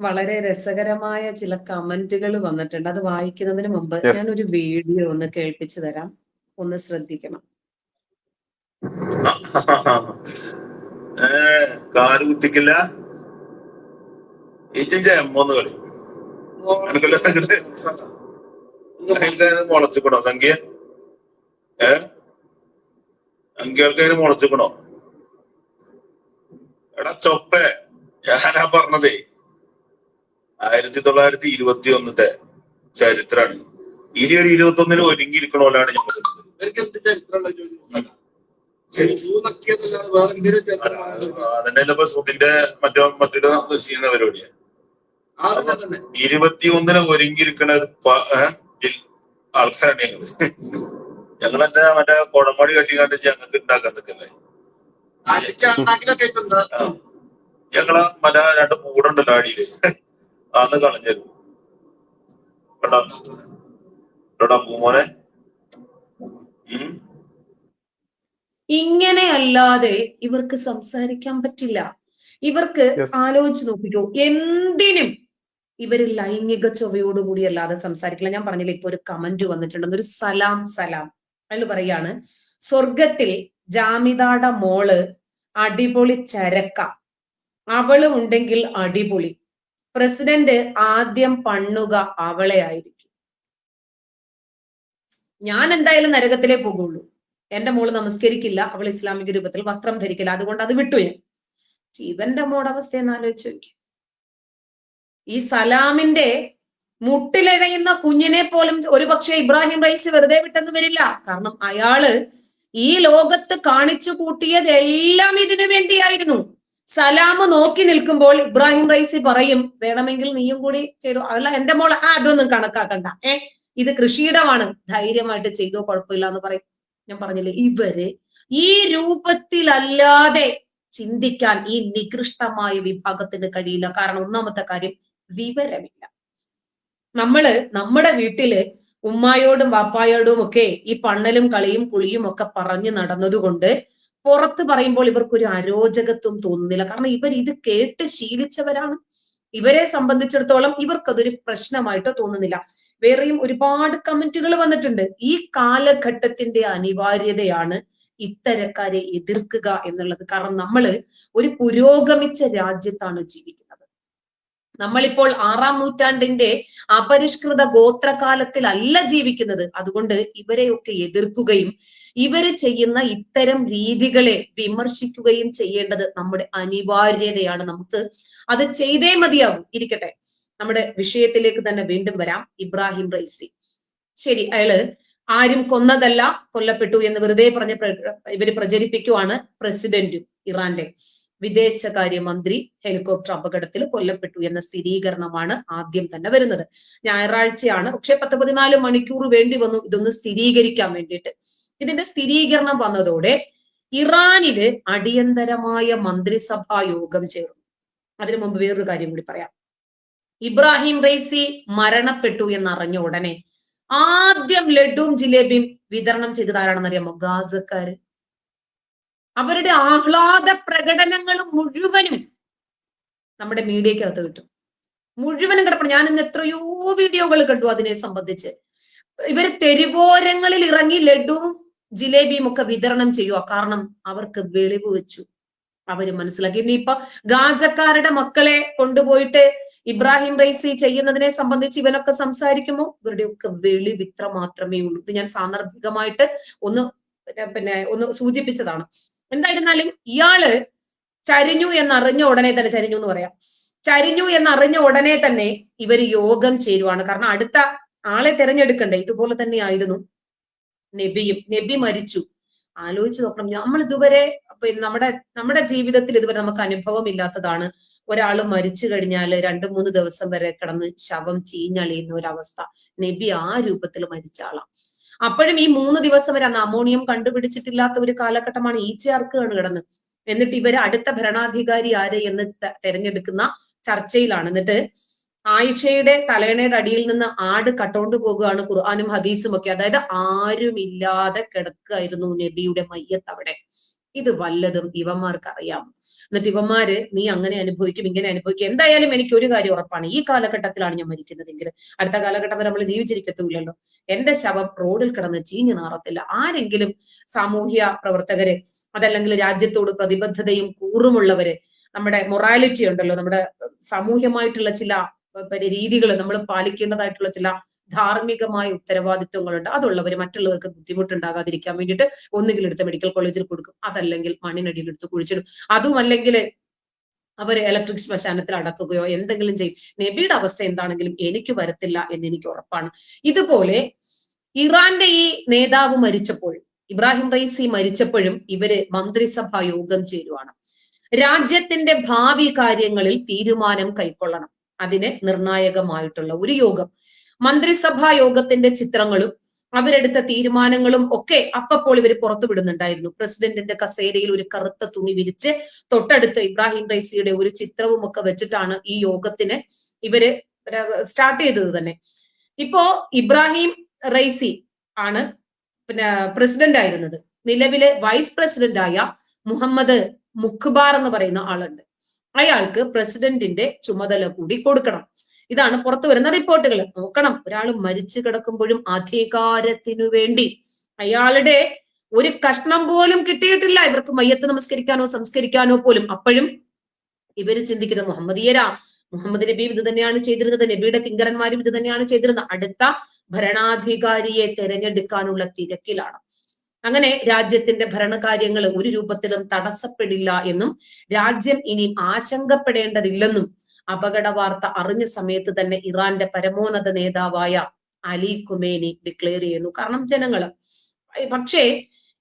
വളരെ രസകരമായ ചില കമന്റുകൾ വന്നിട്ടുണ്ട്. അത് വായിക്കുന്നതിന് മുമ്പ് ഞാൻ ഒരു വീഡിയോ ഒന്ന് കേൾപ്പിച്ചു തരാം. ഒന്ന് ശ്രദ്ധിക്കണം. കാൽ കുത്തിക്കില്ല. ഇച്ചിഞ്ച എമ്മൊന്ന് കളി. മുളച്ചുക്കണോ സംഖ്യ? ഏ? സംഖ്യകൾക്ക് അതിന് മുളച്ചുക്കണോ? എടാ ചൊപ്പേ. ഞാനാ പറഞ്ഞതേ. ആയിരത്തി തൊള്ളായിരത്തി ഇരുപത്തി ഒന്നത്തെ ചരിത്രാണ്. ഇനി ഒരു ഇരുപത്തി ഒന്നിന് ഒരുങ്ങിയിരിക്കണ പോലാണ് ഞാൻ സുഖിന്റെ മറ്റോ മറ്റൊരു ചെയ്യുന്ന പരിപാടിയാണ് ഇരുപത്തി ഇരുപത്തിയൊന്നിന് ഒരുങ്ങിയിരിക്കണ ആൾക്കാരാണ് ഞങ്ങൾ. ഞങ്ങളെന്നെ മറ്റേ കൊടമടി കട്ടിക്കാണ്ട് ഞങ്ങൾക്ക് ഉണ്ടാക്കാൻ ഇട്ടുന്ന ഞങ്ങളെ മറ്റേ രണ്ട് മൂടുണ്ടല്ലോ അടിയിൽ. അന്ന് കളഞ്ഞു കേട്ടോ കേട്ടോ പൂമോനെ ഉം. ഇങ്ങനെ അല്ലാതെ ഇവർക്ക് സംസാരിക്കാൻ പറ്റില്ല. ഇവർക്ക്. ആലോചിച്ച് നോക്കിക്കോ. എന്തിനും ഇവർ ലൈംഗിക ചൊവയോടുകൂടി അല്ലാതെ സംസാരിക്കില്ല. ഞാൻ പറഞ്ഞില്ല ഇപ്പൊ ഒരു കമന്റ് വന്നിട്ടുണ്ട്. ഒരു സലാം സലാം. അയാൾ പറയാണ് സ്വർഗത്തിൽ ജാമിതാട മോൾ അടിപൊളി ചരക്ക. അവൾ ഉണ്ടെങ്കിൽ അടിപൊളി. പ്രസിഡന്റ് ആദ്യം പണ്ണുക അവളെ ആയിരിക്കും. ഞാൻ എന്തായാലും നരകത്തിലേ പോകുള്ളൂ. എന്റെ മോൾ നമസ്കരിക്കില്ല. അവൾ ഇസ്ലാമിക രൂപത്തിൽ വസ്ത്രം ധരിക്കില്ല. അതുകൊണ്ട് അത് വിട്ടു ഞാൻ. ഇവന്റെ മോടവസ്ഥ എന്ന് ആലോചിച്ച് നോക്കി. ഈ സലാമിന്റെ മുട്ടിലിഴയുന്ന കുഞ്ഞിനെ പോലും ഒരുപക്ഷെ ഇബ്രാഹിം റൈസ് വെറുതെ വിട്ടെന്ന് വരില്ല. കാരണം അയാൾ ഈ ലോകത്ത് കാണിച്ചു കൂട്ടിയതെല്ലാം ഇതിനു വേണ്ടിയായിരുന്നു. സലാം നോക്കി നിൽക്കുമ്പോൾ ഇബ്രാഹിം റൈസി പറയും വേണമെങ്കിൽ നീയും കൂടി ചെയ്തു. അല്ല എന്റെ മോൾ ആ അതൊന്നും കണക്കാക്കണ്ട. ഏ ഇത് കൃഷിയിടമാണ്. ധൈര്യമായിട്ട് ചെയ്തോ കുഴപ്പമില്ല എന്ന് പറയും. ഞാൻ പറഞ്ഞില്ലേ ഇവർ ഈ രൂപത്തിലല്ലാതെ ചിന്തിക്കാൻ ഈ നികൃഷ്ടമായ വിഭാഗത്തിന് കഴിയില്ല. കാരണം ഒന്നാമത്തെ കാര്യം വിവരമില്ല. നമ്മൾ നമ്മുടെ വീട്ടിൽ ഉമ്മായോടും വാപ്പായോടും ഒക്കെ ഈ പണ്ണലും കളിയും കുളിയും ഒക്കെ പറഞ്ഞു നടന്നതുകൊണ്ട് പുറത്ത് പറയുമ്പോൾ ഇവർക്കൊരു അരോചകത്വം തോന്നുന്നില്ല. കാരണം ഇവർ ഇത് കേട്ട് ശീലിച്ചവരാണ്. ഇവരെ സംബന്ധിച്ചിടത്തോളം ഇവർക്കതൊരു പ്രശ്നമായിട്ടോ തോന്നുന്നില്ല. വേറെയും ഒരുപാട് കമന്റുകൾ വന്നിട്ടുണ്ട്. ഈ കാലഘട്ടത്തിന്റെ അനിവാര്യതയാണ് ഇത്തരക്കാരെ എതിർക്കുക എന്നുള്ളത്. കാരണം നമ്മൾ ഒരു പുരോഗമിച്ച രാജ്യത്താണ് ജീവിക്കുന്നത്. നമ്മളിപ്പോൾ ആറാം നൂറ്റാണ്ടിന്റെ അപരിഷ്കൃത ഗോത്രകാലത്തിലല്ല ജീവിക്കുന്നത്. അതുകൊണ്ട് ഇവരെയൊക്കെ എതിർക്കുകയും ഇവർ ചെയ്യുന്ന ഇത്തരം രീതികളെ വിമർശിക്കുകയും ചെയ്യേണ്ടത് നമ്മുടെ അനിവാര്യതയാണ്. നമുക്ക് അത് ചെയ്തേ മതിയാകും. ഇരിക്കട്ടെ. നമ്മുടെ വിഷയത്തിലേക്ക് തന്നെ വീണ്ടും വരാം. Ibrahim Raisi. ശരി അയാൾ ആരും കൊന്നതല്ല കൊല്ലപ്പെട്ടു എന്ന് വെറുതെ പറഞ്ഞ ഇവർ പ്രചരിപ്പിക്കുവാണ് പ്രസിഡന്റും ഇറാന്റെ. വിദേശകാര്യമന്ത്രി ഹെലികോപ്റ്റർ അപകടത്തിൽ കൊല്ലപ്പെട്ടു എന്ന സ്ഥിരീകരണമാണ് ആദ്യം തന്നെ വരുന്നത്. ഞായറാഴ്ചയാണ്. പക്ഷെ പത്ത് പതിനാല് മണിക്കൂർ വേണ്ടി വന്നു. ഇതൊന്ന് സ്ഥിരീകരിക്കാൻ വേണ്ടിയിട്ട്. ഇതിന്റെ സ്ഥിരീകരണം വന്നതോടെ ഇറാനിൽ അടിയന്തരമായ മന്ത്രിസഭാ യോഗം ചേർന്നു. അതിനു മുമ്പ് വേറൊരു കാര്യം കൂടി പറയാം. ഇബ്രാഹിം റൈസി മരണപ്പെട്ടു എന്നറിഞ്ഞ ഉടനെ ആദ്യം ലഡുവും ജിലേബിയും വിതരണം ചെയ്തത് ആരാണെന്നറിയാമോ? ഗാസക്കാര്. അവരുടെ ആഹ്ലാദ പ്രകടനങ്ങൾ മുഴുവനും നമ്മുടെ മീഡിയക്കകത്ത് കിട്ടും. മുഴുവനും കിടപ്പണം ഞാൻ ഇന്ന് എത്രയോ വീഡിയോകൾ കണ്ടു അതിനെ സംബന്ധിച്ച്. ഇവർ തെരുവോരങ്ങളിൽ ഇറങ്ങി ലഡുവും ജിലേബിയും ഒക്കെ വിതരണം ചെയ്യുക കാരണം അവർക്ക് വെളിവ് വെച്ചു. അവർ മനസ്സിലാക്കി. ഇനി ഇപ്പൊ ഗാസക്കാരുടെ മക്കളെ കൊണ്ടുപോയിട്ട് ഇബ്രാഹിം റൈസി ചെയ്യുന്നതിനെ സംബന്ധിച്ച് ഇവനൊക്കെ സംസാരിക്കുമോ? ഇവരുടെയൊക്കെ വെളിവിത്ര മാത്രമേ ഉള്ളൂ. ഇത് ഞാൻ സാന്ദർഭികമായിട്ട് ഒന്ന് പിന്നെ ഒന്ന് സൂചിപ്പിച്ചതാണ്. എന്തായിരുന്നാലും ഇയാൾ ചരിഞ്ഞു എന്നറിഞ്ഞ ഉടനെ തന്നെ ചരിഞ്ഞു എന്ന് പറയാം. ചരിഞ്ഞു എന്നറിഞ്ഞ ഉടനെ തന്നെ ഇവർ യോഗം ചേരുവാണ്. കാരണം അടുത്ത ആളെ തെരഞ്ഞെടുക്കണ്ടേ? ഇതുപോലെ തന്നെ ആയിരുന്നു നബിയും. നബി മരിച്ചു. ആലോചിച്ച് നോക്കണം. നമ്മൾ ഇതുവരെ നമ്മുടെ നമ്മുടെ ജീവിതത്തിൽ ഇതുവരെ നമുക്ക് അനുഭവം ഇല്ലാത്തതാണ്. ഒരാൾ മരിച്ചു കഴിഞ്ഞാൽ രണ്ടു മൂന്ന് ദിവസം വരെ കിടന്ന് ശവം ചീഞ്ഞളിയുന്ന ഒരവസ്ഥ. നബി ആ രൂപത്തിൽ മരിച്ച ആളാ. അപ്പോഴും ഈ മൂന്ന് ദിവസം വരെ അന്ന് അമോണിയം കണ്ടുപിടിച്ചിട്ടില്ലാത്ത ഒരു കാലഘട്ടമാണ് ഈച്ചയാർക്കാണ് കിടന്ന്. എന്നിട്ട് ഇവർ അടുത്ത ഭരണാധികാരി ആര് എന്ന് തെരഞ്ഞെടുക്കുന്ന ചർച്ചയിലാണ്. എന്നിട്ട് ആയിഷയുടെ തലയണയുടെ അടിയിൽ നിന്ന് ആട് കട്ടോണ്ട് പോകുകയാണ് ഖുർആാനും ഹദീസും ഒക്കെ. അതായത് ആരുമില്ലാതെ കിടക്കുകയായിരുന്നു നബിയുടെ മയ്യത്ത് അവിടെ ഇത് വല്ലതും ഇവന്മാർക്ക് അറിയാം എന്നിട്ട് ഇവന്മാര് നീ അങ്ങനെ അനുഭവിക്കും ഇങ്ങനെ അനുഭവിക്കും. എന്തായാലും എനിക്ക് ഒരു കാര്യം ഉറപ്പാണ്. ഈ കാലഘട്ടത്തിലാണ് ഞാൻ മരിക്കുന്നതെങ്കിൽ. അടുത്ത കാലഘട്ടം നമ്മൾ ജീവിച്ചിരിക്കത്തുമില്ലല്ലോ. എന്റെ ശവം റോഡിൽ കിടന്ന് ചീഞ്ഞു നാറത്തില്ല. ആരെങ്കിലും സാമൂഹ്യ പ്രവർത്തകര് അതല്ലെങ്കിൽ രാജ്യത്തോട് പ്രതിബദ്ധതയും കൂറുമുള്ളവര് നമ്മുടെ മൊറാലിറ്റി ഉണ്ടല്ലോ നമ്മുടെ സാമൂഹ്യമായിട്ടുള്ള ചില രീതികൾ നമ്മൾ പാലിക്കേണ്ടതായിട്ടുള്ള ചില ധാർമ്മികമായ ഉത്തരവാദിത്വങ്ങളുണ്ട്. അതുള്ളവർ മറ്റുള്ളവർക്ക് ബുദ്ധിമുട്ടുണ്ടാകാതിരിക്കാൻ വേണ്ടിയിട്ട് ഒന്നുകിൽ എടുത്ത് മെഡിക്കൽ കോളേജിൽ കൊടുക്കും. അതല്ലെങ്കിൽ മണ്ണിനടിയിൽ എടുത്ത് കുഴിച്ചിടും. അതുമല്ലെങ്കിൽ അവർ ഇലക്ട്രിക് ശ്മശാനത്തിൽ അടക്കുകയോ എന്തെങ്കിലും ചെയ്യും. നബിയുടെ അവസ്ഥ എന്താണെങ്കിലും എനിക്ക് വരത്തില്ല എന്ന് എനിക്ക് ഉറപ്പാണ്. ഇതുപോലെ ഇറാന്റെ ഈ നേതാവ് മരിച്ചപ്പോൾ ഇബ്രാഹിം റൈസി മരിച്ചപ്പോഴും ഇവർ മന്ത്രിസഭാ യോഗം ചേരുവാണ്. രാജ്യത്തിന്റെ ഭാവി കാര്യങ്ങളിൽ തീരുമാനം കൈക്കൊള്ളണം. അതിന് നിർണായകമായിട്ടുള്ള ഒരു യോഗം. മന്ത്രിസഭാ യോഗത്തിന്റെ ചിത്രങ്ങളും അവരെടുത്ത തീരുമാനങ്ങളും ഒക്കെ അപ്പപ്പോൾ ഇവർ പുറത്തു വിടുന്നുണ്ടായിരുന്നു. പ്രസിഡന്റിന്റെ കസേരയിൽ ഒരു കറുത്ത തുണി വിരിച്ച് തൊട്ടടുത്ത് ഇബ്രാഹിം റൈസിയുടെ ഒരു ചിത്രവും ഒക്കെ വെച്ചിട്ടാണ് ഈ യോഗത്തിന് ഇവർ സ്റ്റാർട്ട് ചെയ്തത് തന്നെ. ഇപ്പോ ഇബ്രാഹിം റൈസി ആണ് പിന്നെ പ്രസിഡന്റ് ആയിരുന്നത്. നിലവിലെ വൈസ് പ്രസിഡന്റ് ആയ മുഹമ്മദ് മുഖ്ബാർ എന്ന് പറയുന്ന ആളുണ്ട്. അയാൾക്ക് പ്രസിഡന്റിന്റെ ചുമതല കൂടി കൊടുക്കണം. ഇതാണ് പുറത്തു വരുന്ന റിപ്പോർട്ടുകൾ. നോക്കണം ഒരാൾ മരിച്ചു കിടക്കുമ്പോഴും അധികാരത്തിനു വേണ്ടി അയാളുടെ ഒരു കഷ്ണം പോലും കിട്ടിയിട്ടില്ല. ഇവർക്ക് മയ്യത്ത് നമസ്കരിക്കാനോ സംസ്കരിക്കാനോ പോലും. അപ്പോഴും ഇവർ ചിന്തിക്കുന്നത് മുഹമ്മദീയരാ. മുഹമ്മദ് നബി ഇത് തന്നെയാണ് ചെയ്തിരുന്നത്. നബിയുടെ കിങ്കരന്മാരും ഇത് തന്നെയാണ് ചെയ്തിരുന്നത്. അടുത്ത ഭരണാധികാരിയെ തെരഞ്ഞെടുക്കാനുള്ള തിരക്കിലാണ്. അങ്ങനെ രാജ്യത്തിന്റെ ഭരണകാര്യങ്ങൾ ഒരു രൂപത്തിലും തടസ്സപ്പെടില്ല എന്നും രാജ്യം ഇനി ആശങ്കപ്പെടേണ്ടതില്ലെന്നും അപകട വാർത്ത അറിഞ്ഞ സമയത്ത് തന്നെ ഇറാന്റെ പരമോന്നത നേതാവായ അലി കുമേനി ഡിക്ലെയർ ചെയ്യുന്നു. കാരണം ജനങ്ങൾ പക്ഷേ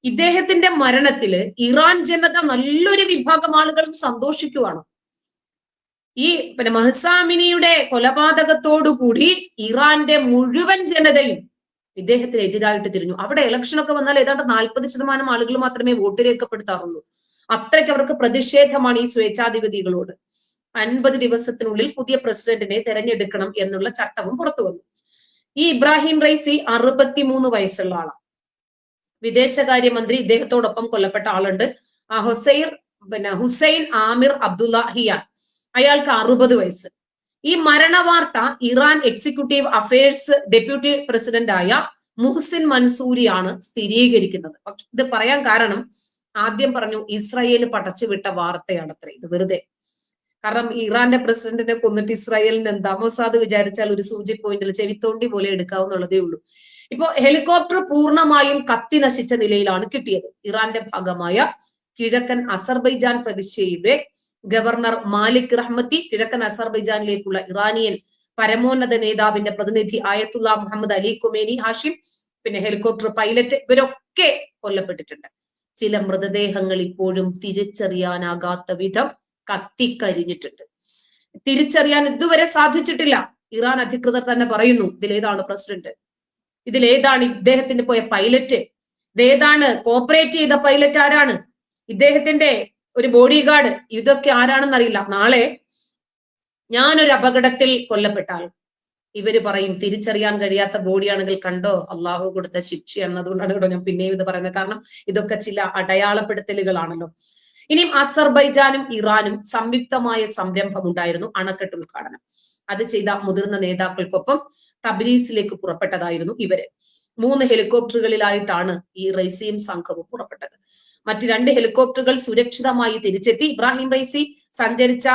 ഇദ്ദേഹത്തിന്റെ മരണത്തിൽ ഇറാൻ ജനത നല്ലൊരു വിഭാഗം ആളുകളും സന്തോഷിക്കുവാണ്. ഈ പിന്നെ മഹസാമിനിയുടെ കൊലപാതകത്തോടുകൂടി ഇറാന്റെ മുഴുവൻ ജനതയും ഇദ്ദേഹത്തിന് എതിരായിട്ട് തിരിഞ്ഞു. അവിടെ ഇലക്ഷനൊക്കെ വന്നാൽ ഏതാണ്ട് നാൽപ്പത് ശതമാനം ആളുകൾ മാത്രമേ വോട്ട് രേഖപ്പെടുത്താറുള്ളൂ. അത്രയ്ക്ക് അവർക്ക് പ്രതിഷേധമാണ് ഈ സ്വേച്ഛാധിപതികളോട്. അൻപത് ദിവസത്തിനുള്ളിൽ പുതിയ പ്രസിഡന്റിനെ തെരഞ്ഞെടുക്കണം എന്നുള്ള ചട്ടവും പുറത്തു വന്നു. ഈ ഇബ്രാഹിം റൈസി അറുപത്തിമൂന്ന് വയസ്സുള്ള ആളാണ് വിദേശകാര്യമന്ത്രി ഇദ്ദേഹത്തോടൊപ്പം കൊല്ലപ്പെട്ട ആളുണ്ട്. ആ ഹുസൈർ പിന്നെ ഹുസൈൻ ആമിർ അബ്ദുള്ള ഹിയാൻ. അയാൾക്ക് അറുപത് വയസ്സ്. ഈ മരണവാർത്ത Iran executive affairs deputy president ആയ മുഹ്സിൻ മൻസൂരിയാണ് സ്ഥിരീകരിക്കുന്നത്. ഇത് പറയാൻ കാരണം ആദ്യം പറഞ്ഞു ഇസ്രായേൽ പടച്ചുവിട്ട വാർത്തയാണ് അത്ര ഇത് വെറുതെ കാരണം ഇറാന്റെ പ്രസിഡന്റിനെ കൊന്നിട്ട് ഇസ്രായേലിന് എന്താ മൊസാദ് വിചാരിച്ചാൽ ഒരു സൂചി പോയിന്റിൽ ചെവിത്തോണ്ടി പോലെ എടുക്കാവുന്നുള്ളതേ ഉള്ളൂ. ഇപ്പോ ഹെലികോപ്റ്റർ പൂർണമായും കത്തി നശിച്ച നിലയിലാണ് കിട്ടിയത്. ഇറാന്റെ ഭാഗമായ കിഴക്കൻ അസർബൈജാൻ പ്രവിശ്യയുടെ ഗവർണർ മാലിക് റഹ്മത്തി കിഴക്കൻ അസർബൈജാനിലേക്കുള്ള ഇറാനിയൻ പരമോന്നത നേതാവിന്റെ പ്രതിനിധി Ayatollah Mohammad Ali Khomeini Hashem പിന്നെ ഹെലികോപ്റ്റർ പൈലറ്റ് ഇവരൊക്കെ കൊല്ലപ്പെട്ടിട്ടുണ്ട്. ചില മൃതദേഹങ്ങൾ ഇപ്പോഴും തിരിച്ചറിയാനാകാത്ത വിധം കത്തിക്കരിഞ്ഞിട്ടുണ്ട്. തിരിച്ചറിയാൻ ഇതുവരെ സാധിച്ചിട്ടില്ല. ഇറാൻ അധികൃതർ തന്നെ പറയുന്നു ഇതിലേതാണ് പ്രസിഡന്റ്. ഇതിലേതാണ് ഇദ്ദേഹത്തിന് പോയ പൈലറ്റ്. ഇതേതാണ് കോപ്പറേറ്റ് ചെയ്ത പൈലറ്റ് ആരാണ്? ഇദ്ദേഹത്തിന്റെ ഒരു ബോഡി ഗാർഡ് ഇതൊക്കെ ആരാണെന്ന് അറിയില്ല നാളെ ഞാനൊരു അപകടത്തിൽ കൊല്ലപ്പെട്ടാൽ ഇവർ പറയും തിരിച്ചറിയാൻ കഴിയാത്ത ബോഡിയാണെങ്കിൽ കണ്ടോ? അള്ളാഹു കൊടുത്ത ശിക്ഷയാണ് അതുകൊണ്ടാണ് കേട്ടോ ഞാൻ പിന്നെയും ഇത് പറയുന്നത്. കാരണം ഇതൊക്കെ ചില അടയാളപ്പെടുത്തലുകളാണല്ലോ. ഇനിയും അസർബൈജാനും ഇറാനും സംയുക്തമായ സംരംഭം ഉണ്ടായിരുന്നു അണക്കെട്ട് ഉദ്ഘാടനം. അത് ചെയ്ത മുതിർന്ന നേതാക്കൾക്കൊപ്പം തബ്ലീസിലേക്ക് പുറപ്പെട്ടതായിരുന്നു ഇവർ. മൂന്ന് ഹെലികോപ്റ്ററുകളിലായിട്ടാണ് ഈ റൈസിയും സംഘവും പുറപ്പെട്ടത്. മറ്റ് രണ്ട് ഹെലികോപ്റ്ററുകൾ സുരക്ഷിതമായി തിരിച്ചെത്തി. ഇബ്രാഹിം റൈസി സഞ്ചരിച്ച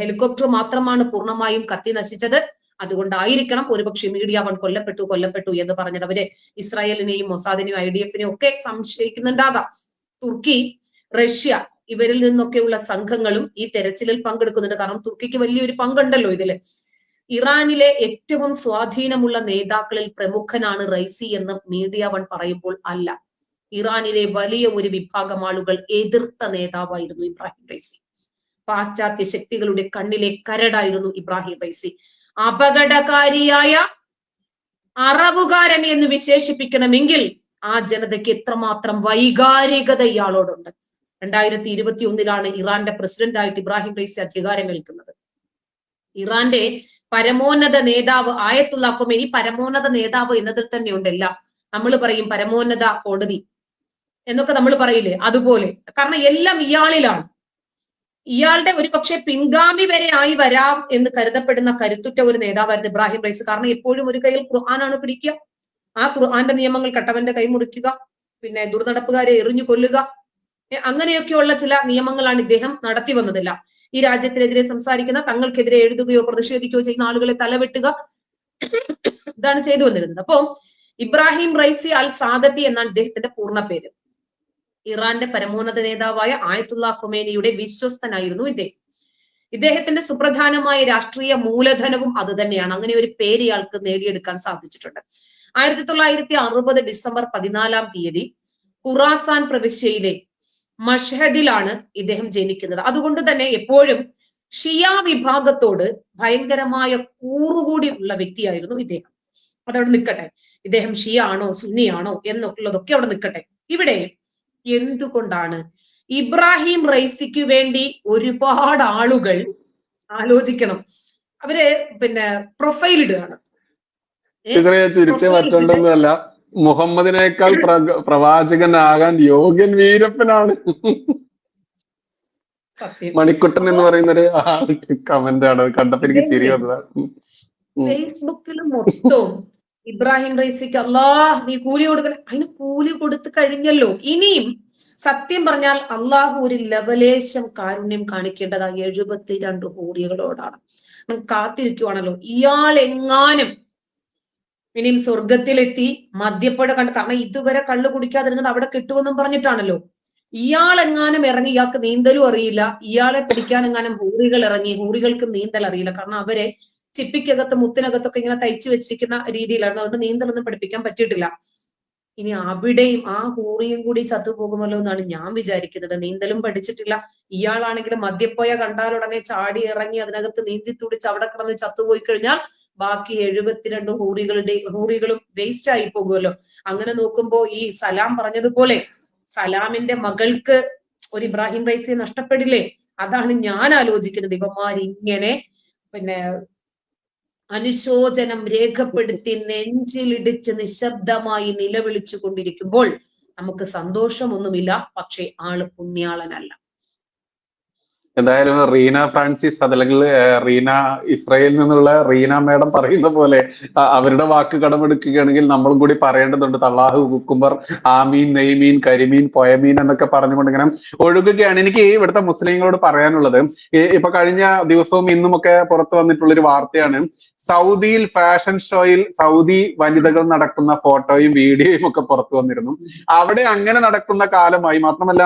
ഹെലികോപ്റ്റർ മാത്രമാണ് പൂർണമായും കത്തി നശിച്ചത്. അതുകൊണ്ടായിരിക്കണം ഒരുപക്ഷെ മീഡിയ വൺ കൊല്ലപ്പെട്ടു കൊല്ലപ്പെട്ടു എന്ന് പറഞ്ഞത്. അവർ ഇസ്രായേലിനെയും മൊസാദിനെയും ഐ ഡി എഫിനെയും ഒക്കെ സംശയിക്കുന്നുണ്ടാകാം. തുർക്കി റഷ്യ ഇവരിൽ നിന്നൊക്കെയുള്ള സംഘങ്ങളും ഈ തെരച്ചിലിൽ പങ്കെടുക്കുന്നുണ്ട് കാരണം തുർക്കിക്ക് വലിയൊരു പങ്കുണ്ടല്ലോ ഇതിൽ. ഇറാനിലെ ഏറ്റവും സ്വാധീനമുള്ള നേതാക്കളിൽ പ്രമുഖനാണ് റൈസി എന്ന് മീഡിയ വൺ പറയുമ്പോൾ അല്ല. ഇറാനിലെ വലിയ ഒരു വിഭാഗം ആളുകൾ എതിർത്ത നേതാവായിരുന്നു ഇബ്രാഹിം റൈസി പാശ്ചാത്യ ശക്തികളുടെ കണ്ണിലെ കരടായിരുന്നു ഇബ്രാഹിം റൈസി അപകടകാരിയായ അറവുകാരൻ എന്ന് വിശേഷിപ്പിക്കണമെങ്കിൽ ആ ജനതയ്ക്ക് എത്രമാത്രം വൈകാരികത ഇയാളോടുണ്ട് രണ്ടായിരത്തി ഇരുപത്തി ഒന്നിലാണ് ഇറാന്റെ പ്രസിഡന്റ് ആയിട്ട് ഇബ്രാഹിം റൈസി അധികാരം ഏൽക്കുന്നത്. ഇറാന്റെ പരമോന്നത നേതാവ് ആയത്തുള്ള കൊമേനി പരമോന്നത നേതാവ് എന്നതിൽ തന്നെ ഉണ്ടല്ല നമ്മൾ പറയും പരമോന്നത കോടതി എന്നൊക്കെ നമ്മൾ പറയില്ലേ? അതുപോലെ. കാരണം എല്ലാം ഇയാളിലാണ്. ഇയാളുടെ ഒരു പക്ഷെ പിൻഗാമി വരെ ആയി വരാം എന്ന് കരുതപ്പെടുന്ന കരുത്തുറ്റ ഒരു നേതാവായിരുന്നു ഇബ്രാഹിം റൈസ് കാരണം എപ്പോഴും ഒരു കയ്യിൽ ഖുർആനാണ് പിടിക്കുക. ആ ഖുർആന്റെ നിയമങ്ങൾ കട്ടവന്റെ കൈ മുറിക്കുക. പിന്നെ ദുർനടപ്പുകാരെ എറിഞ്ഞു കൊല്ലുക. അങ്ങനെയൊക്കെയുള്ള ചില നിയമങ്ങളാണ് ഇദ്ദേഹം നടത്തി വന്നതില്ല. ഈ രാജ്യത്തിനെതിരെ സംസാരിക്കുന്ന തങ്ങൾക്കെതിരെ എഴുതുകയോ പ്രതിഷേധിക്കുകയോ ചെയ്യുന്ന ആളുകളെ തലവെട്ടുക ഇതാണ് ചെയ്തു വന്നിരുന്നത്. അപ്പോ ഇബ്രാഹിം റൈസി അൽ സാദത്തി എന്നാണ് ഇദ്ദേഹത്തിന്റെ പൂർണ പേര്. ഇറാന്റെ പരമോന്നത നേതാവായ ആയത്തുള്ള ഖുമേനിയുടെ വിശ്വസ്തനായിരുന്നു ഇദ്ദേഹം. ഇദ്ദേഹത്തിന്റെ സുപ്രധാനമായ രാഷ്ട്രീയ മൂലധനവും അത് തന്നെയാണ്. അങ്ങനെ ഒരു പേര് ഇയാൾക്ക് നേടിയെടുക്കാൻ സാധിച്ചിട്ടുണ്ട്. ആയിരത്തി തൊള്ളായിരത്തി അറുപത് ഡിസംബർ പതിനാലാം തീയതി ഖുറാസാൻ പ്രവിശ്യയിലെ മഷഹദിലാണ് ഇദ്ദേഹം ജനിക്കുന്നത്. അതുകൊണ്ട് തന്നെ എപ്പോഴും ഷിയ വിഭാഗത്തോട് ഭയങ്കരമായ കൂറുകൂടി ഉള്ള വ്യക്തിയായിരുന്നു ഇദ്ദേഹം. അതവിടെ നിൽക്കട്ടെ. ഇദ്ദേഹം ഷിയ ആണോ സുന്നിയാണോ എന്നുള്ളതൊക്കെ അവിടെ നിൽക്കട്ടെ. ഇവിടെ എന്തുകൊണ്ടാണ് ഇബ്രാഹിം റൈസിക്ക് വേണ്ടി ഒരുപാട് ആളുകൾ ആലോചിക്കണം. അവർ പിന്നെ പ്രൊഫൈൽ ഇടുകയാണ്. ചിരിച്ചേ പറ്റേണ്ടൊന്നുമല്ല. മുഹമ്മദിനേക്കാൾ പ്ര- പ്രവാചകനാകാൻ യോഗ്യൻ വീരപ്പനാണ്. മണിക്കുട്ടൻ എന്ന് പറയുന്ന ഒരു കമന്റ് ആണ്. കണ്ടപ്പോ എനിക്ക് ചിരി വന്നതാണ്. ഫേസ്ബുക്കിൽ മൊത്തവും ഇബ്രാഹിം റൈസിക്ക് അള്ളാഹ് നീ കൂലി കൊടുക്കണം. അതിന് കൂലി കൊടുത്തു കഴിഞ്ഞല്ലോ. ഇനിയും സത്യം പറഞ്ഞാൽ അള്ളാഹു ഒരു ലവലേശം കാരുണ്യം കാണിക്കേണ്ടത് ആ എഴുപത്തിരണ്ട് ഹൂറിയകളോടാണ് നമ്മൾ കാത്തിരിക്കുവാണല്ലോ. ഇയാൾ എങ്ങാനും ഇനിയും സ്വർഗത്തിലെത്തി മദ്യപ്പുഴ കണ്ട് കാരണം ഇതുവരെ കള്ള് കുടിക്കാതിരുന്നത് അവിടെ കിട്ടുമെന്നും പറഞ്ഞിട്ടാണല്ലോ. ഇയാൾ എങ്ങാനും ഇറങ്ങി ഇയാൾക്ക് നീന്തലും അറിയില്ല. ഇയാളെ പിടിക്കാൻ എങ്ങാനും ഹൂറികൾ ഇറങ്ങി ഹൂറികൾക്ക് നീന്തൽ അറിയില്ല. കാരണം അവരെ ചിപ്പിക്കകത്ത് മുത്തിനകത്തൊക്കെ ഇങ്ങനെ തയ്ച്ചു വെച്ചിരിക്കുന്ന രീതിയിലായിരുന്നു. അതുകൊണ്ട് നീന്തലൊന്നും പഠിപ്പിക്കാൻ പറ്റിയിട്ടില്ല. ഇനി അവിടെയും ആ ഹൂറിയും കൂടി ചത്തുപോകുമല്ലോ എന്നാണ് ഞാൻ വിചാരിക്കുന്നത്. നീന്തലും പഠിച്ചിട്ടില്ല. ഇയാളാണെങ്കിൽ മദ്യപ്പോയ കണ്ടാലുടനെ ചാടി ഇറങ്ങി അതിനകത്ത് നീന്തി തുടിച്ച് അവിടെ കിടന്ന് ചത്തുപോയി കഴിഞ്ഞാൽ ബാക്കി എഴുപത്തിരണ്ട് ഹൂറികളുടെ ഹൂറികളും വേസ്റ്റ് ആയി പോകുമല്ലോ. അങ്ങനെ നോക്കുമ്പോ ഈ സലാം പറഞ്ഞതുപോലെ സലാമിന്റെ മകൾക്ക് ഒരു ഇബ്രാഹിം റൈസിയെ നഷ്ടപ്പെടില്ലേ? അതാണ് ഞാൻ ആലോചിക്കുന്നത്. ഇവന്മാർ ഇങ്ങനെ പിന്നെ അനുശോചനം രേഖപ്പെടുത്തി നെഞ്ചിലിടിച്ച് നിശബ്ദമായി നിലവിളിച്ചു കൊണ്ടിരിക്കുമ്പോൾ നമുക്ക് സന്തോഷമൊന്നുമില്ല. പക്ഷെ ആൾ പുണ്യാളനല്ല. എന്തായാലും റീന ഫ്രാൻസിസ് അതല്ലെങ്കിൽ റീന ഇസ്രായേലിൽ നിന്നുള്ള റീന മേഡം പറയുന്ന പോലെ അവരുടെ വാക്ക് കടമെടുക്കുകയാണെങ്കിൽ നമ്മളും കൂടി പറയേണ്ടതുണ്ട്. തള്ളാഹു കുക്കുംബർ ആമീൻ നെയ്മീൻ കരിമീൻ പൊയമീൻ എന്നൊക്കെ പറഞ്ഞുകൊണ്ട് ഇങ്ങനെ ഒഴുകുകയാണ്. എനിക്ക് ഇവിടുത്തെ മുസ്ലിങ്ങളോട് പറയാനുള്ളത് ഇപ്പൊ കഴിഞ്ഞ ദിവസവും ഇന്നുമൊക്കെ പുറത്തു വന്നിട്ടുള്ള ഒരു വാർത്തയാണ്. സൗദിയിൽ ഫാഷൻ ഷോയിൽ സൗദി വനിതകൾ നടക്കുന്ന ഫോട്ടോയും വീഡിയോയും ഒക്കെ പുറത്തു വന്നിരുന്നു. അവിടെ അങ്ങനെ നടക്കുന്ന കാലമായി മാത്രമല്ല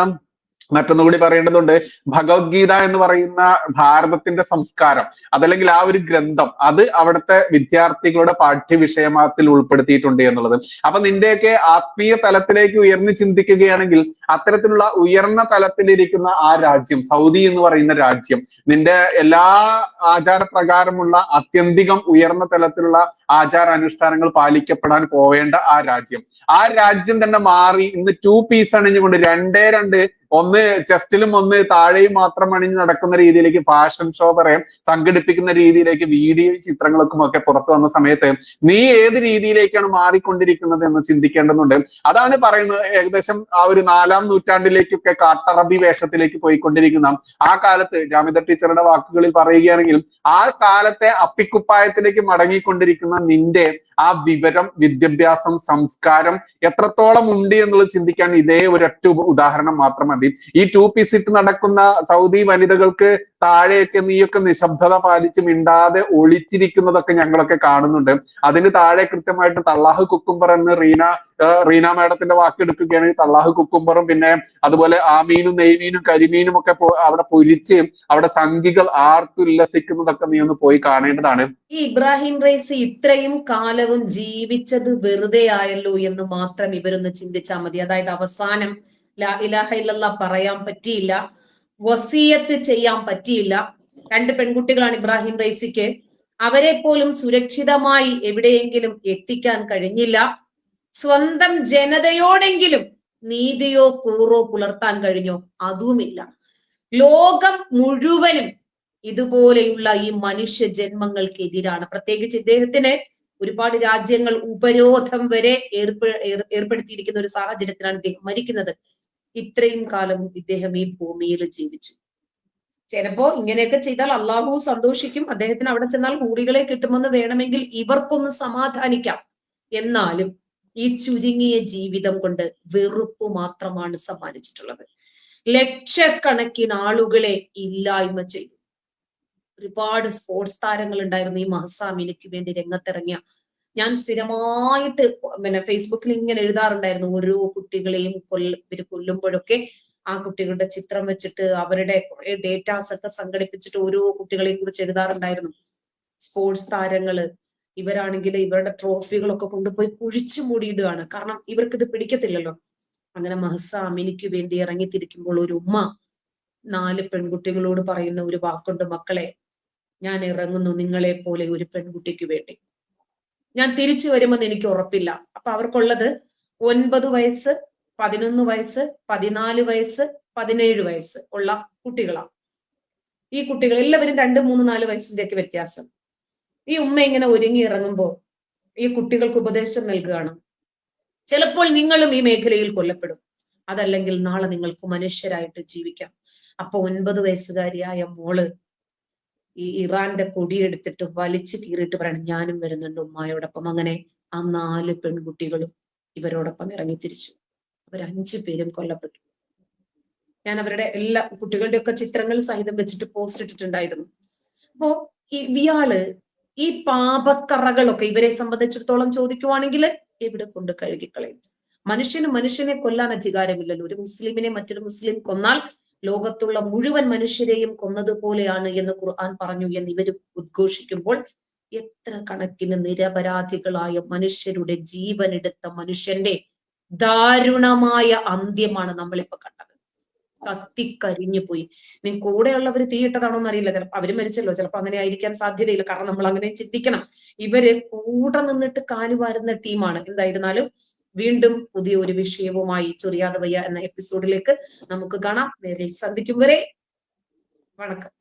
മറ്റൊന്നുകൂടി പറയേണ്ടതുണ്ട്. ഭഗവത്ഗീത എന്ന് പറയുന്ന ഭാരതത്തിന്റെ സംസ്കാരം അതല്ലെങ്കിൽ ആ ഒരു ഗ്രന്ഥം അത് അവിടുത്തെ വിദ്യാർത്ഥികളുടെ പാഠ്യവിഷയത്തിൽ ഉൾപ്പെടുത്തിയിട്ടുണ്ട് എന്നുള്ളത്. അപ്പൊ നിന്റെയൊക്കെ ആത്മീയ തലത്തിലേക്ക് ഉയർന്നു ചിന്തിക്കുകയാണെങ്കിൽ അത്തരത്തിലുള്ള ഉയർന്ന തലത്തിലിരിക്കുന്ന ആ രാജ്യം സൗദി എന്ന് പറയുന്ന രാജ്യം നിന്റെ എല്ലാ ആചാരപ്രകാരമുള്ള അത്യന്തികം ഉയർന്ന തലത്തിലുള്ള ആചാര അനുഷ്ഠാനങ്ങൾ പാലിക്കപ്പെടാൻ പോവേണ്ട ആ രാജ്യം. ആ രാജ്യം തന്നെ മാറി ഇന്ന് ടു പീസ് അണിഞ്ഞുകൊണ്ട് രണ്ടേ രണ്ട് ഒന്ന് ചെസ്റ്റിലും ഒന്ന് താഴെയും മാത്രം അണിഞ്ഞ് നടക്കുന്ന രീതിയിലേക്ക് ഫാഷൻ ഷോ പറയാം. സംഘടിപ്പിക്കുന്ന രീതിയിലേക്ക് വീഡിയോ ചിത്രങ്ങളൊക്കെ ഒക്കെ പുറത്തു വന്ന സമയത്ത് നീ ഏത് രീതിയിലേക്കാണ് മാറിക്കൊണ്ടിരിക്കുന്നത് എന്ന് ചിന്തിക്കേണ്ടതുണ്ട്. അതാണ് പറയുന്നത്. ഏകദേശം ആ ഒരു നാലാം നൂറ്റാണ്ടിലേക്കൊക്കെ കാട്ടറബി വേഷത്തിലേക്ക് പോയിക്കൊണ്ടിരിക്കുന്ന ആ കാലത്ത് ജാമിദ ടീച്ചറുടെ വാക്കുകളിൽ പറയുകയാണെങ്കിൽ ആ കാലത്തെ അപ്പിക്കുപ്പായത്തിലേക്ക് മടങ്ങിക്കൊണ്ടിരിക്കുന്ന നിന്റെ ആ വിവരം വിദ്യാഭ്യാസം സംസ്കാരം എത്രത്തോളം ഉണ്ട് എന്നുള്ളത് ചിന്തിക്കാൻ ഇതേ ഒരൊറ്റ ഉദാഹരണം മാത്രം മതി. ഈ ടു piece ഇട്ട് നടക്കുന്ന സൗദി വനിതകൾക്ക് താഴെയൊക്കെ നീയൊക്കെ നിശബ്ദത പാലിച്ച് മിണ്ടാതെ ഒളിച്ചിരിക്കുന്നതൊക്കെ ഞങ്ങളൊക്കെ കാണുന്നുണ്ട്. അതിന് താഴെ കൃത്യമായിട്ട് തള്ളാഹ് കുക്കുംബർ എന്ന് റീന റീന മാഡത്തിന്റെ വാക്കെടുക്കുകയാണെങ്കിൽ തള്ളാഹ് കുക്കുംബറും പിന്നെ അതുപോലെ ആമീനും നെയ്മീനും കരിമീനും ഒക്കെ അവിടെ പൊരിച്ച് അവിടെ സംഘികൾ ആർത്തുല്ലസിക്കുന്നതൊക്കെ നീ ഒന്ന് പോയി കാണേണ്ടതാണ്. ഈ ഇബ്രാഹിം റൈസി ഇത്രയും കാലവും ജീവിച്ചത് വെറുതെ ആയല്ലോ എന്ന് മാത്രം ഇവരൊന്ന് ചിന്തിച്ചാൽ മതി. അതായത് അവസാനം ലാ ഇലാഹ ഇല്ലല്ലാ പറയാൻ പറ്റിയില്ല. വസീയത്ത് ചെയ്യാൻ പറ്റിയില്ല. രണ്ട് പെൺകുട്ടികളാണ് ഇബ്രാഹിം റൈസിക്ക്. അവരെ പോലും സുരക്ഷിതമായി എവിടെയെങ്കിലും എത്തിക്കാൻ കഴിഞ്ഞില്ല. സ്വന്തം ജനതയോടെങ്കിലും നീതിയോ കൂറോ പുലർത്താൻ കഴിഞ്ഞോ. അതുമില്ല. ലോകം മുഴുവനും ഇതുപോലെയുള്ള ഈ മനുഷ്യ ജന്മങ്ങൾക്കെതിരാണ്. പ്രത്യേകിച്ച് ഇദ്ദേഹത്തിന് ഒരുപാട് രാജ്യങ്ങൾ ഉപരോധം വരെ ഏർപ്പെ ഏർ- ഏർപ്പെടുത്തിയിരിക്കുന്ന ഒരു സാഹചര്യത്തിലാണ് ഇദ്ദേഹം മരിക്കുന്നത്. ഇത്രയും കാലം ഇദ്ദേഹം ഈ ഭൂമിയിൽ ജീവിച്ചു. ചിലപ്പോ ഇങ്ങനെയൊക്കെ ചെയ്താൽ അള്ളാഹു സന്തോഷിക്കും അദ്ദേഹത്തിന് അവിടെ ചെന്നാൽ കൂടികളെ കിട്ടുമെന്ന് വേണമെങ്കിൽ ഇവർക്കൊന്ന് സമാധാനിക്കാം. എന്നാലും ഈ ചുരുങ്ങിയ ജീവിതം കൊണ്ട് വെറുപ്പ് മാത്രമാണ് സമ്മാനിച്ചിട്ടുള്ളത്. ലക്ഷക്കണക്കിന് ആളുകളെ ഇല്ലായ്മ ചെയ്തു. ഒരുപാട് സ്പോർട്സ് താരങ്ങൾ ഉണ്ടായിരുന്നു ഈ മഹസാമിനിക്ക് വേണ്ടി രംഗത്തിറങ്ങിയ ഞാൻ സ്ഥിരമായിട്ട് പിന്നെ ഫേസ്ബുക്കിൽ ഇങ്ങനെ എഴുതാറുണ്ടായിരുന്നു. ഓരോ കുട്ടികളെയും കൊല്ല കൊല്ലുമ്പോഴൊക്കെ ആ കുട്ടികളുടെ ചിത്രം വെച്ചിട്ട് അവരുടെ കുറെ ഡേറ്റാസ് ഒക്കെ സംഘടിപ്പിച്ചിട്ട് ഓരോ കുട്ടികളെയും കുറിച്ച് എഴുതാറുണ്ടായിരുന്നു. സ്പോർട്സ് താരങ്ങൾ ഇവരാണെങ്കിൽ ഇവരുടെ ട്രോഫികളൊക്കെ കൊണ്ടുപോയി കുഴിച്ചു മൂടിയിടുകയാണ്. കാരണം ഇവർക്ക് ഇത് പിടിക്കത്തില്ലല്ലോ. അങ്ങനെ മഹസ അമിനിക്ക് വേണ്ടി ഇറങ്ങി ഇറങ്ങിത്തിരിക്കുമ്പോൾ ഒരു ഉമ്മ നാല് പെൺകുട്ടികളോട് പറയുന്ന ഒരു വാക്കുണ്ട് മക്കളെ ഞാൻ ഇറങ്ങുന്നു നിങ്ങളെ പോലെ ഒരു പെൺകുട്ടിക്ക് വേണ്ടി. ഞാൻ തിരിച്ചു വരുമെന്ന് എനിക്ക് ഉറപ്പില്ല. അപ്പൊ അവർക്കുള്ളത് ഒൻപത് വയസ്സ് പതിനൊന്ന് വയസ്സ് പതിനാല് വയസ്സ് പതിനേഴ് വയസ്സ് ഉള്ള കുട്ടികളാണ് ഈ കുട്ടികൾ എല്ലാവരും രണ്ട് മൂന്ന് നാല് വയസ്സിന്റെയൊക്കെ വ്യത്യാസം. ഈ ഉമ്മ ഇങ്ങനെ ഒരുങ്ങി ഇറങ്ങുമ്പോൾ ഈ കുട്ടികൾക്ക് ഉപദേശം നൽകുകയാണ്. ചിലപ്പോൾ നിങ്ങളും ഈ മേഖലയിൽ കൊല്ലപ്പെടും. അതല്ലെങ്കിൽ നാളെ നിങ്ങൾക്ക് മനുഷ്യരായിട്ട് ജീവിക്കാം. അപ്പൊ ഒൻപത് വയസ്സുകാരിയായ മോൾ ഈ ഇറാന്റെ കൊടിയെടുത്തിട്ട് വലിച്ചു കീറിയിട്ട് പറയണം ഞാനും വരുന്നുണ്ട് ഉമ്മായോടൊപ്പം. അങ്ങനെ ആ നാല് പെൺകുട്ടികളും ഇവരോടൊപ്പം ഇറങ്ങി തിരിച്ചു. അവരഞ്ചു പേരും കൊല്ലപ്പെട്ടു. ഞാൻ അവരുടെ എല്ലാ കുട്ടികളുടെ ഒക്കെ ചിത്രങ്ങൾ സഹിതം വെച്ചിട്ട് പോസ്റ്റ് ഇട്ടിട്ടുണ്ടായിരുന്നു. അപ്പോ ഇയാൾ ഈ പാപക്കറകളൊക്കെ ഇവരെ സംബന്ധിച്ചിടത്തോളം ചോദിക്കുവാണെങ്കിൽ എവിടെ കൊണ്ട് കഴുകിക്കളയും? മനുഷ്യന് മനുഷ്യനെ കൊല്ലാൻ അധികാരമില്ലല്ലോ. ഒരു മുസ്ലിമിനെ മറ്റൊരു മുസ്ലിം കൊന്നാൽ ലോകത്തുള്ള മുഴുവൻ മനുഷ്യരെയും കൊന്നതുപോലെയാണ് എന്ന് ഖുർആൻ പറഞ്ഞു എന്ന് ഇവർ ഉദ്ഘോഷിക്കുമ്പോൾ എത്ര കണക്കിന് നിരപരാധികളായ മനുഷ്യരുടെ ജീവൻ എടുത്ത മനുഷ്യന്റെ ദാരുണമായ അന്ത്യമാണ് നമ്മളിപ്പോ കണ്ടത്. കത്തിക്കരിഞ്ഞു പോയി. നീ കൂടെയുള്ളവർ തീയിട്ടതാണോ എന്ന് അറിയില്ല. ചിലപ്പോ അവർ മരിച്ചല്ലോ. ചിലപ്പോ അങ്ങനെ ആയിരിക്കാൻ സാധ്യതയില്ല. കാരണം നമ്മൾ അങ്ങനെ ചിന്തിക്കണം. ഇവർ കൂടെ നിന്നിട്ട് കാലുവാരുന്ന ടീമാണ്. എന്തായിരുന്നാലും വീണ്ടും പുതിയ ഒരു വിഷയവുമായി ചൊറിയാതെ വയ്യ എന്ന എപ്പിസോഡിലേക്ക് നമുക്ക് കാണാം. നേരിൽ സന്ധിക്കും വരെ. വണക്കം.